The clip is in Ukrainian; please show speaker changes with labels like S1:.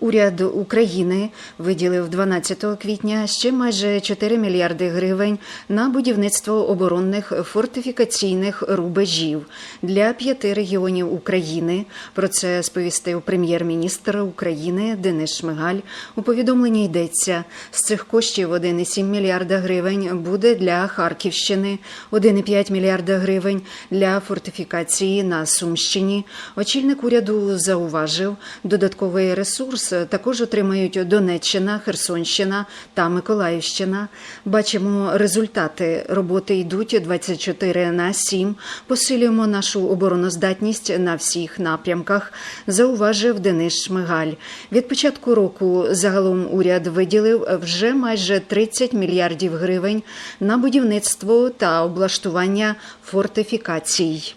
S1: Уряд України виділив 12 квітня ще майже 4 мільярди гривень на будівництво оборонних фортифікаційних рубежів для п'яти регіонів України. Про це сповістив прем'єр-міністр України Денис Шмигаль. У повідомленні йдеться з цих коштів 1,7 мільярда гривень буде для Харківщини, 1,5 мільярда гривень для фортифікації на Сумщині. Очільник уряду зауважив, додатковий ресурс також отримають Донеччина, Херсонщина та Миколаївщина. Бачимо результати роботи йдуть 24 на 7. Посилюємо нашу обороноздатність на всіх напрямках. Зауважив Денис Шмигаль. Від початку року загалом уряд виділив вже майже 30 мільярдів гривень на будівництво та облаштування фортифікацій.